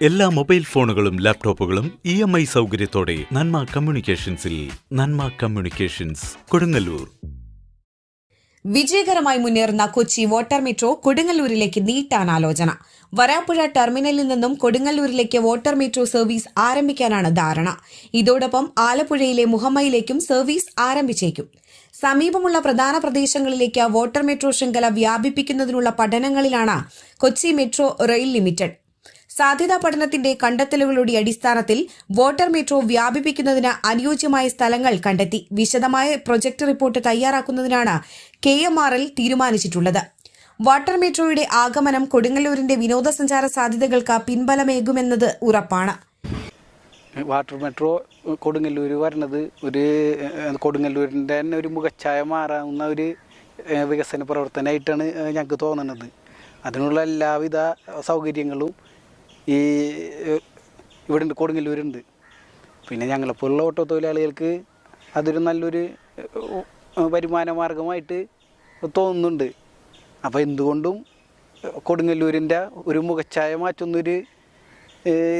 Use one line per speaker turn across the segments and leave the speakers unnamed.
എല്ലാ മൊബൈൽ ഫോണുകളും ലാപ്ടോപ്പുകളും ഇ എം ഐ സൗകര്യത്തോടെ നന്മ കമ്മ്യൂണിക്കേഷൻസിൽ നന്മ കമ്മ്യൂണിക്കേഷൻസ് കൊടുങ്ങല്ലൂർ.
വിജയകരമായി മുന്നേറുന്ന കൊച്ചി വാട്ടർ മെട്രോ കൊടുങ്ങല്ലൂരിലേക്ക് നീട്ടാൻ ആലോചന. വരാപ്പുഴ ടെർമിനലിൽ നിന്നും കൊടുങ്ങല്ലൂരിലേക്ക് വാട്ടർ മെട്രോ സർവീസ് ആരംഭിക്കാനാണ് ധാരണ. ഇതോടൊപ്പം ആലപ്പുഴയിലെ മുഹമ്മയിലേക്കും സർവീസ് ആരംഭിച്ചേക്കും. സമീപമുള്ള പ്രധാന പ്രദേശങ്ങളിലേക്ക് വാട്ടർ മെട്രോ ശൃംഖല വ്യാപിപ്പിക്കുന്നതിനുള്ള പഠനങ്ങളിലാണ് കൊച്ചി മെട്രോ റെയിൽ ലിമിറ്റഡ്. സാധ്യതാ പഠനത്തിന്റെ കണ്ടെത്തലുകളുടെ അടിസ്ഥാനത്തിൽ വാട്ടർ മെട്രോ വ്യാപിപ്പിക്കുന്നതിന് അനുയോജ്യമായ സ്ഥലങ്ങൾ കണ്ടെത്തി. വിശദമായ പ്രൊജക്ട് റിപ്പോർട്ട് തയ്യാറാക്കുന്നതിനാണ് കെ തീരുമാനിച്ചിട്ടുള്ളത്. വാട്ടർ മെട്രോയുടെ ആഗമനം കൊടുങ്ങല്ലൂരിന്റെ വിനോദസഞ്ചാര സാധ്യതകൾക്ക് പിൻബലമേകുമെന്നത് ഉറപ്പാണ്.
വാട്ടർ മെട്രോ കൊടുങ്ങല്ലൂർ വരണത് ഒരു കൊടുങ്ങല്ലൂരിന്റെ തന്നെ ഒരു മുഖച്ഛായ മാറാവുന്ന ഒരു വികസന പ്രവർത്തനമായിട്ടാണ് ഞങ്ങൾക്ക് തോന്നുന്നത് അതിനുള്ള എല്ലാവിധ സൗകര്യങ്ങളും ഈ ഏഹ്, ഇവിടെ ഉണ്ട് കൊടുങ്ങല്ലൂരുണ്ട്. പിന്നെ ഞങ്ങളെപ്പോലുള്ള ഓട്ടോ തൊഴിലാളികൾക്ക് അതൊരു നല്ലൊരു വരുമാന മാർഗമായിട്ട് തോന്നുന്നുണ്ട്. അപ്പോൾ എന്തുകൊണ്ടും കൊടുങ്ങല്ലൂരിന്റെ ഒരു മുഖച്ഛായ മാറ്റുന്നൊരു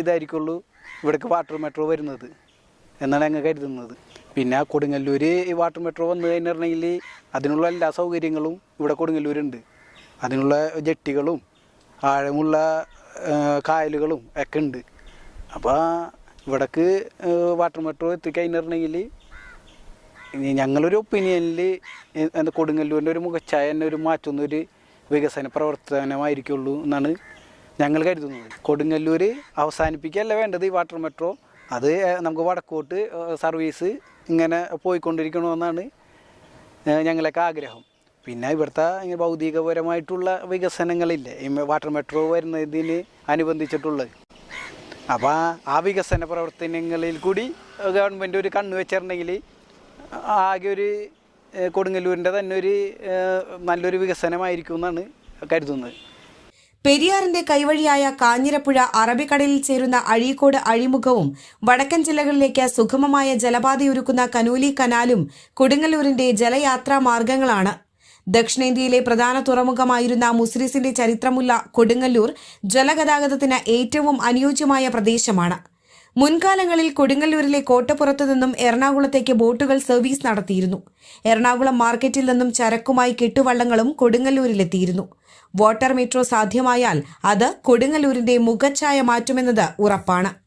ഇതായിരിക്കുള്ളൂ ഇവിടേക്ക് വാട്ടർ മെട്രോ വരുന്നത് എന്നാണ് ഞങ്ങൾ കരുതുന്നത്. പിന്നെ കൊടുങ്ങല്ലൂർ ഈ വാട്ടർ മെട്രോ വന്നു കഴിഞ്ഞിട്ടുണ്ടെങ്കിൽ അതിനുള്ള എല്ലാ സൗകര്യങ്ങളും ഇവിടെ കൊടുങ്ങല്ലൂരുണ്ട്. അതിനുള്ള ജെട്ടികളും ആഴമുള്ള കായലുകളും ഒക്കെ ഉണ്ട്. അപ്പോൾ ഇവിടേക്ക് വാട്ടർ മെട്രോ എത്തിക്കഴിഞ്ഞിട്ടുണ്ടെങ്കിൽ ഞങ്ങളൊരു ഒപ്പീനിയനിൽ എന്താ കൊടുങ്ങല്ലൂരിന്റെ ഒരു മുഖച്ഛായ തന്നെ ഒരു മാറ്റുന്ന ഒരു വികസന പ്രവർത്തനമായിരിക്കുള്ളൂ എന്നാണ് ഞങ്ങൾ കരുതുന്നത്. കൊടുങ്ങല്ലൂർ അവസാനിപ്പിക്കുകയല്ല വേണ്ടത് ഈ വാട്ടർ മെട്രോ അത് നമുക്ക് വടക്കോട്ട് സർവീസ് ഇങ്ങനെ പോയിക്കൊണ്ടിരിക്കണമെന്നാണ് ഞങ്ങളൊക്കെ ആഗ്രഹം. പിന്നെ ഇവിടുത്തെ ഭൗതികപരമായിട്ടുള്ള വികസനങ്ങളില്ലേ? ഈ വാട്ടർ മെട്രോ വരുന്നതിന് അനുബന്ധിച്ചിട്ടുള്ളത്. അപ്പോൾ ആ വികസന പ്രവർത്തനങ്ങളിൽ കൂടി ഗവൺമെന്റ് ഒരു കണ്ണ് വെച്ചിരുന്നെങ്കിൽ ആകെ ഒരു കൊടുങ്ങല്ലൂരിന്റെ തന്നെ ഒരു നല്ലൊരു വികസനമായിരിക്കും എന്നാണ് കരുതുന്നത്.
പെരിയാറിന്റെ കൈവഴിയായ കാഞ്ഞിരപ്പുഴ അറബിക്കടലിൽ ചേരുന്ന അഴീക്കോട് അഴിമുഖവും വടക്കൻ ജില്ലകളിലേക്ക് സുഗമമായ ജലപാതയൊരുക്കുന്ന കനൂലി കനാലും കൊടുങ്ങല്ലൂരിന്റെ ജലയാത്രാ മാർഗങ്ങളാണ് ദക്ഷിണേന്ത്യയിലെ പ്രധാന തുറമുഖമായിരുന്ന മുസ്രിസിന്റെ ചരിത്രമുള്ള കൊടുങ്ങല്ലൂർ ജലഗതാഗതത്തിന് ഏറ്റവും അനുയോജ്യമായ പ്രദേശമാണ്. മുൻകാലങ്ങളിൽ കൊടുങ്ങല്ലൂരിലെ കോട്ടപ്പുറത്തു നിന്നും എറണാകുളത്തേക്ക് ബോട്ടുകൾ സർവീസ് നടത്തിയിരുന്നു. എറണാകുളം മാർക്കറ്റിൽ നിന്നും ചരക്കുമായി കെട്ടുവള്ളങ്ങളും കൊടുങ്ങല്ലൂരിലെത്തിയിരുന്നു. വാട്ടർ മെട്രോ സാധ്യമായാൽ അത് കൊടുങ്ങല്ലൂരിന്റെ മുഖച്ഛായ മാറ്റുമെന്നത് ഉറപ്പാണ്.